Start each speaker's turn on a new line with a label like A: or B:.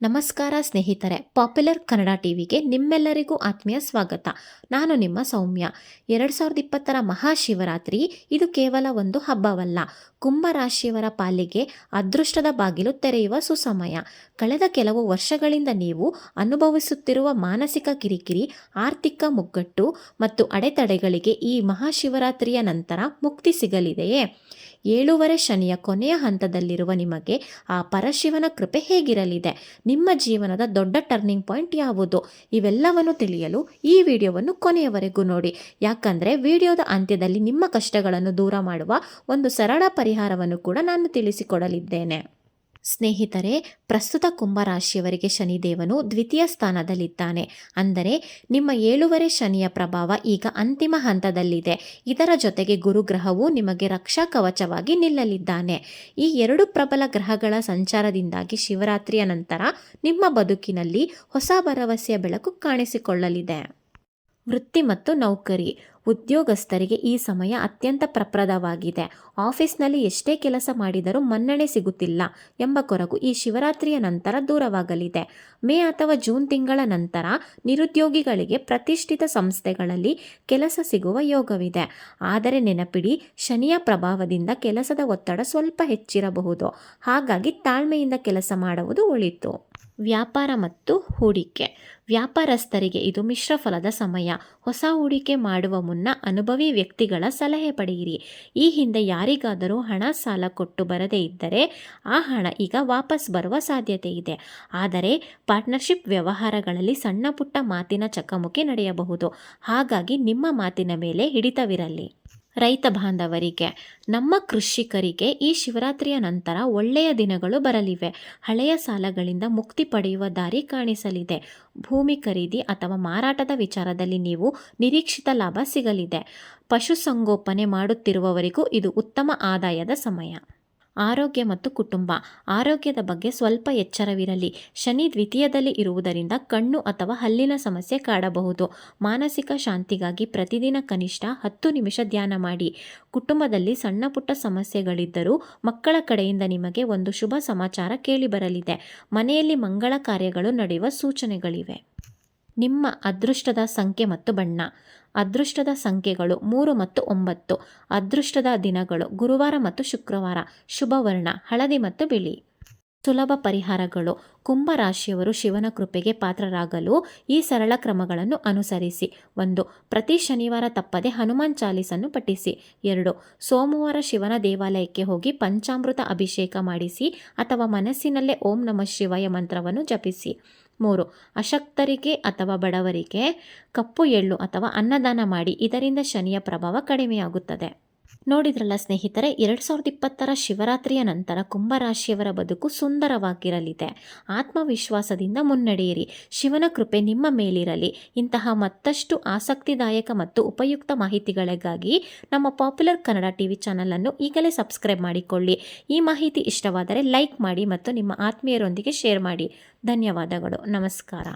A: ನಮಸ್ಕಾರ ಸ್ನೇಹಿತರೆ, ಪಾಪ್ಯುಲರ್ ಕನ್ನಡ ಟಿವಿಗೆ ನಿಮ್ಮೆಲ್ಲರಿಗೂ ಆತ್ಮೀಯ ಸ್ವಾಗತ. ನಾನು ನಿಮ್ಮ ಸೌಮ್ಯ. ಎರಡು ಸಾವಿರದ ಇಪ್ಪತ್ತರ ಮಹಾಶಿವರಾತ್ರಿ ಇದು ಕೇವಲ ಒಂದು ಹಬ್ಬವಲ್ಲ. ಕುಂಭರಾಶಿಯವರ ಪಾಲಿಗೆ ಅದೃಷ್ಟದ ಬಾಗಿಲು ತೆರೆಯುವ ಸುಸಮಯ. ಕಳೆದ ಕೆಲವು ವರ್ಷಗಳಿಂದ ನೀವು ಅನುಭವಿಸುತ್ತಿರುವ ಮಾನಸಿಕ ಕಿರಿಕಿರಿ, ಆರ್ಥಿಕ ಮುಗ್ಗಟ್ಟು ಮತ್ತು ಅಡೆತಡೆಗಳಿಗೆ ಈ ಮಹಾಶಿವರಾತ್ರಿಯ ನಂತರ ಮುಕ್ತಿ ಸಿಗಲಿದೆಯೇ? ಏಳೂವರೆ ಶನಿಯ ಕೊನೆಯ ಹಂತದಲ್ಲಿರುವ ನಿಮಗೆ ಆ ಪರಶಿವನ ಕೃಪೆ ಹೇಗಿರಲಿದೆ? ನಿಮ್ಮ ಜೀವನದ ದೊಡ್ಡ ಟರ್ನಿಂಗ್ ಪಾಯಿಂಟ್ ಯಾವುದು? ಇವೆಲ್ಲವನ್ನು ತಿಳಿಯಲು ಈ ವಿಡಿಯೋವನ್ನು ಕೊನೆಯವರೆಗೂ ನೋಡಿ. ಯಾಕಂದರೆ ವಿಡಿಯೋದ ಅಂತ್ಯದಲ್ಲಿ ನಿಮ್ಮ ಕಷ್ಟಗಳನ್ನು ದೂರ ಮಾಡುವ ಒಂದು ಸರಳ ಪರಿಹಾರವನ್ನು ಕೂಡ ನಾನು ತಿಳಿಸಿಕೊಡಲಿದ್ದೇನೆ. ಸ್ನೇಹಿತರೆ, ಪ್ರಸ್ತುತ ಕುಂಭರಾಶಿಯವರಿಗೆ ಶನಿದೇವನು ದ್ವಿತೀಯ ಸ್ಥಾನದಲ್ಲಿದ್ದಾನೆ. ಅಂದರೆ, ನಿಮ್ಮ ಏಳುವರೆ ಶನಿಯ ಪ್ರಭಾವ ಈಗ ಅಂತಿಮ ಹಂತದಲ್ಲಿದೆ. ಇದರ ಜೊತೆಗೆ ಗುರುಗ್ರಹವು ನಿಮಗೆ ರಕ್ಷಾ ಕವಚವಾಗಿ ನಿಲ್ಲಲಿದ್ದಾನೆ. ಈ ಎರಡು ಪ್ರಬಲ ಗ್ರಹಗಳ ಸಂಚಾರದಿಂದಾಗಿ ಶಿವರಾತ್ರಿಯ ನಂತರ ನಿಮ್ಮ ಬದುಕಿನಲ್ಲಿ ಹೊಸ ಭರವಸೆಯ ಬೆಳಕು ಕಾಣಿಸಿಕೊಳ್ಳಲಿದೆ. ವೃತ್ತಿ ಮತ್ತು ನೌಕರಿ. ಉದ್ಯೋಗಸ್ಥರಿಗೆ ಈ ಸಮಯ ಅತ್ಯಂತ ಪ್ರಪ್ರದವಾಗಿದೆ. ಆಫೀಸ್ನಲ್ಲಿ ಎಷ್ಟೇ ಕೆಲಸ ಮಾಡಿದರೂ ಮನ್ನಣೆ ಸಿಗುತ್ತಿಲ್ಲ ಎಂಬ ಕೊರಗು ಈ ಶಿವರಾತ್ರಿಯ ನಂತರ ದೂರವಾಗಲಿದೆ. ಮೇ ಅಥವಾ ಜೂನ್ ತಿಂಗಳ ನಂತರ ನಿರುದ್ಯೋಗಿಗಳಿಗೆ ಪ್ರತಿಷ್ಠಿತ ಸಂಸ್ಥೆಗಳಲ್ಲಿ ಕೆಲಸ ಸಿಗುವ ಯೋಗವಿದೆ. ಆದರೆ ನೆನಪಿಡಿ, ಶನಿಯ ಪ್ರಭಾವದಿಂದ ಕೆಲಸದ ಒತ್ತಡ ಸ್ವಲ್ಪ ಹೆಚ್ಚಿರಬಹುದು. ಹಾಗಾಗಿ ತಾಳ್ಮೆಯಿಂದ ಕೆಲಸ ಮಾಡುವುದು ಒಳಿತು. ವ್ಯಾಪಾರ ಮತ್ತು ಹೂಡಿಕೆ. ವ್ಯಾಪಾರಸ್ಥರಿಗೆ ಇದು ಮಿಶ್ರಫಲದ ಸಮಯ. ಹೊಸ ಹೂಡಿಕೆ ಮಾಡುವ ಮುನ್ನ ಅನುಭವಿ ವ್ಯಕ್ತಿಗಳ ಸಲಹೆ ಪಡೆಯಿರಿ. ಈ ಹಿಂದೆ ಯಾರಿಗಾದರೂ ಹಣ, ಸಾಲ ಕೊಟ್ಟು ಬರದೇ ಇದ್ದರೆ ಆ ಹಣ ಈಗ ವಾಪಸ್ ಬರುವ ಸಾಧ್ಯತೆ ಇದೆ. ಆದರೆ ಪಾರ್ಟ್ನರ್ಶಿಪ್ ವ್ಯವಹಾರಗಳಲ್ಲಿ ಸಣ್ಣ ಪುಟ್ಟ ಮಾತಿನ ಚಕಮುಕಿ ನಡೆಯಬಹುದು. ಹಾಗಾಗಿ ನಿಮ್ಮ ಮಾತಿನ ಮೇಲೆ ಹಿಡಿತವಿರಲಿ. ರೈತ ಬಾಂಧವರಿಗೆ, ನಮ್ಮ ಕೃಷಿಕರಿಗೆ ಈ ಶಿವರಾತ್ರಿಯ ನಂತರ ಒಳ್ಳೆಯ ದಿನಗಳು ಬರಲಿವೆ. ಹಳೆಯ ಸಾಲಗಳಿಂದ ಮುಕ್ತಿ ಪಡೆಯುವ ದಾರಿ ಕಾಣಿಸಲಿದೆ. ಭೂಮಿ ಖರೀದಿ ಅಥವಾ ಮಾರಾಟದ ವಿಚಾರದಲ್ಲಿ ನೀವು ನಿರೀಕ್ಷಿತ ಲಾಭ ಸಿಗಲಿದೆ. ಪಶುಸಂಗೋಪನೆ ಮಾಡುತ್ತಿರುವವರಿಗೂ ಇದು ಉತ್ತಮ ಆದಾಯದ ಸಮಯ. ಆರೋಗ್ಯ ಮತ್ತು ಕುಟುಂಬ. ಆರೋಗ್ಯದ ಬಗ್ಗೆ ಸ್ವಲ್ಪ ಎಚ್ಚರವಿರಲಿ. ಶನಿ ದ್ವಿತೀಯದಲ್ಲಿ ಇರುವುದರಿಂದ ಕಣ್ಣು ಅಥವಾ ಹಲ್ಲಿನ ಸಮಸ್ಯೆ ಕಾಡಬಹುದು. ಮಾನಸಿಕ ಶಾಂತಿಗಾಗಿ ಪ್ರತಿದಿನ ಕನಿಷ್ಠ ಹತ್ತು ನಿಮಿಷ ಧ್ಯಾನ ಮಾಡಿ. ಕುಟುಂಬದಲ್ಲಿ ಸಣ್ಣ ಪುಟ್ಟ ಸಮಸ್ಯೆಗಳಿದ್ದರೂ ಮಕ್ಕಳ ಕಡೆಯಿಂದ ನಿಮಗೆ ಒಂದು ಶುಭ ಸಮಾಚಾರ ಕೇಳಿಬರಲಿದೆ. ಮನೆಯಲ್ಲಿ ಮಂಗಳ ಕಾರ್ಯಗಳು ನಡೆಯುವ ಸೂಚನೆಗಳಿವೆ. ನಿಮ್ಮ ಅದೃಷ್ಟದ ಸಂಖ್ಯೆ ಮತ್ತು ಬಣ್ಣ. ಅದೃಷ್ಟದ ಸಂಖ್ಯೆಗಳು ಮೂರು ಮತ್ತು ಒಂಬತ್ತು. ಅದೃಷ್ಟದ ದಿನಗಳು ಗುರುವಾರ ಮತ್ತು ಶುಕ್ರವಾರ. ಶುಭವರ್ಣ, ಹಳದಿ ಮತ್ತು ಬಿಳಿ. ಸುಲಭ ಪರಿಹಾರಗಳು. ಕುಂಭರಾಶಿಯವರು ಶಿವನ ಕೃಪೆಗೆ ಪಾತ್ರರಾಗಲು ಈ ಸರಳ ಕ್ರಮಗಳನ್ನು ಅನುಸರಿಸಿ. ಒಂದು, ಪ್ರತಿ ಶನಿವಾರ ತಪ್ಪದೆ ಹನುಮಾನ್ ಚಾಲೀಸನ್ನು ಪಠಿಸಿ. ಎರಡು, ಸೋಮವಾರ ಶಿವನ ದೇವಾಲಯಕ್ಕೆ ಹೋಗಿ ಪಂಚಾಮೃತ ಅಭಿಷೇಕ ಮಾಡಿಸಿ ಅಥವಾ ಮನಸ್ಸಿನಲ್ಲೇ ಓಂ ನಮಃ ಶಿವಯ ಮಂತ್ರವನ್ನು ಜಪಿಸಿ. ಮೂರು ಅಶಕ್ತರಿಗೆ ಅಥವಾ ಬಡವರಿಗೆ ಕಪ್ಪು ಎಳ್ಳು ಅಥವಾ ಅನ್ನದಾನ ಮಾಡಿ ಇದರಿಂದ ಶನಿಯ ಪ್ರಭಾವ ಕಡಿಮೆಯಾಗುತ್ತದೆ. ನೋಡಿದ್ರಲ್ಲ ಸ್ನೇಹಿತರೆ, ಎರಡು ಸಾವಿರದ ಇಪ್ಪತ್ತರ ಶಿವರಾತ್ರಿಯ ನಂತರ ಕುಂಭರಾಶಿಯವರ ಬದುಕು ಸುಂದರವಾಗಿರಲಿದೆ. ಆತ್ಮವಿಶ್ವಾಸದಿಂದ ಮುನ್ನಡೆಯಿರಿ. ಶಿವನ ಕೃಪೆ ನಿಮ್ಮ ಮೇಲಿರಲಿ. ಇಂತಹ ಮತ್ತಷ್ಟು ಆಸಕ್ತಿದಾಯಕ ಮತ್ತು ಉಪಯುಕ್ತ ಮಾಹಿತಿಗಳಿಗಾಗಿ ನಮ್ಮ ಪಾಪ್ಯುಲರ್ ಕನ್ನಡ ಟಿವಿ ಚಾನಲನ್ನು ಈಗಲೇ ಸಬ್ಸ್ಕ್ರೈಬ್ ಮಾಡಿಕೊಳ್ಳಿ. ಈ ಮಾಹಿತಿ ಇಷ್ಟವಾದರೆ ಲೈಕ್ ಮಾಡಿ ಮತ್ತು ನಿಮ್ಮ ಆತ್ಮೀಯರೊಂದಿಗೆ ಶೇರ್ ಮಾಡಿ. ಧನ್ಯವಾದಗಳು. ನಮಸ್ಕಾರ.